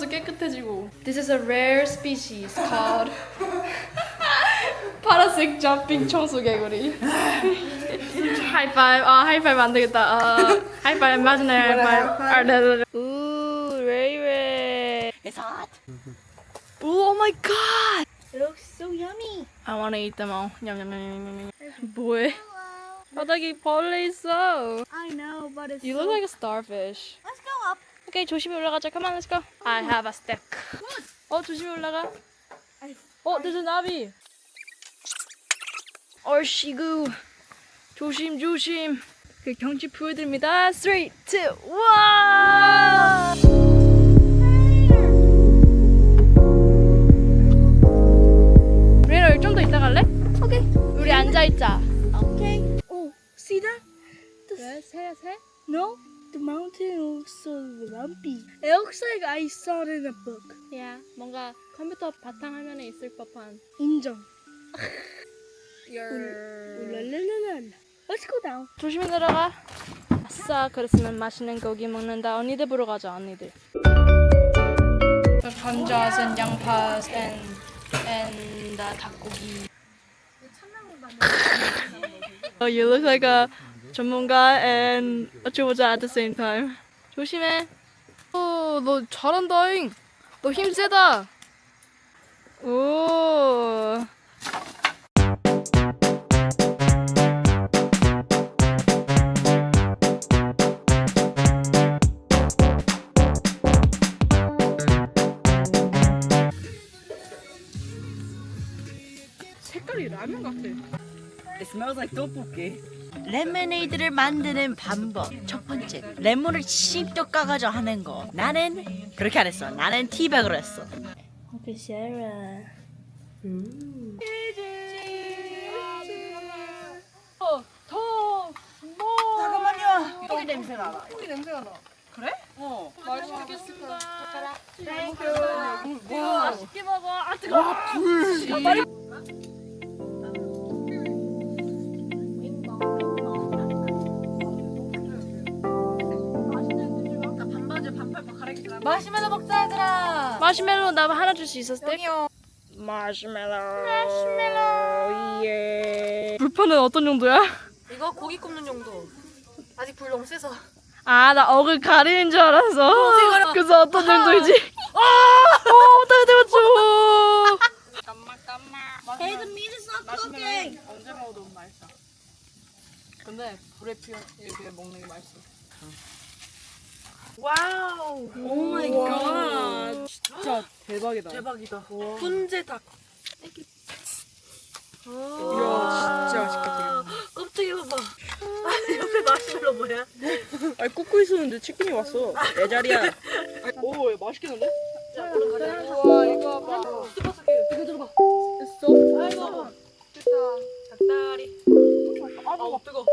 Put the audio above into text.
청소 깨끗해지고. This is a rare species called 파란색 점핑 청소 개구리. 하이파이브. 아 하이파이브 안 되겠다. 아 하이파이브 imaginary 하이파이브. 아 네네네. 우 레이웨. It's hot. Oh my god. It looks so yummy. I wanna eat them all. 냠냠냠냠냠. 뭐해? 바닥에 벌레 있어. I know, but it's You look like a starfish. Let's go up. 오케이 조심히 올라가자. Come on, let's go. I have a stick. 어 조심히 올라가. 어 there's a 나비. 얼씨구. 조심 조심. 그 경치 보여드립니다. 3, 2, 1. 우리는 여기 좀더 있다 갈래? Okay. 우리 앉아 있자. Okay. Oh, see that? 왜? 새, 새? No, the mountain looks so lumpy. It looks like I saw it in a book. 야, 뭔가 컴퓨터 바탕화면에 있을 법한. 인정. Your... 랄랄랄라. Let's go down. 조심히 내려가. 아싸, 그랬으면 맛있는 고기 먹는다. 언니들 보러 가자, 언니들. The 감자s and 양파s and and the 닭고기. oh, you look like a 전문가 and a 초보자 at the same time. 조심해. 어, 너 잘한다잉. 너 힘 세다. 오. 색깔이 라면 같아. It smells like 떡볶이. 레모네이드를 만드는 방법 첫 번째 레몬을 씹도 까가지고 하는 거 나는 그렇게 안 했어 나는 티백으로 했어 오케이 샤라 어, 더, 뭐. 잠깐만요. 고기 냄새 나나 고기 냄새가 나. 어. 맛있겠습니다. 와. 맛있게 먹어. 아 뜨거워. 마시멜로 먹자 얘들아 마시멜로 나 하나 줄 수 있었을 때? 마시멜로. 마시멜로. 예. 불판은 어떤 정도야? 이거 고기 굽는 정도. 아직 불 너무 세서. 아, 나 억을 가리는 줄 알았어. 그래서 어떤 정도이지? 아, 어, 어떻게 되었죠? Hey the meat is not cooking 언제 먹어도 맛있어. 근데 불에 피워 이렇게 먹는 게 맛있어. 와우 오 대박이다. 대박이다. 훈제 닭. 이야, 진짜 맛있겠다. 껍데기 봐봐. 아, 옆에 마시멜로 뭐야? 뭐? 아니 꽂고 있었는데 치킨이 왔어. 내 자리야. 아, 오, 야, 맛있겠는데? 자, 얼른 가자. 와, 이거 봐봐. 이거 들어봐. 됐어. 아이고. 좋다. 닭다리. 아, 뭐, 아 뜨거.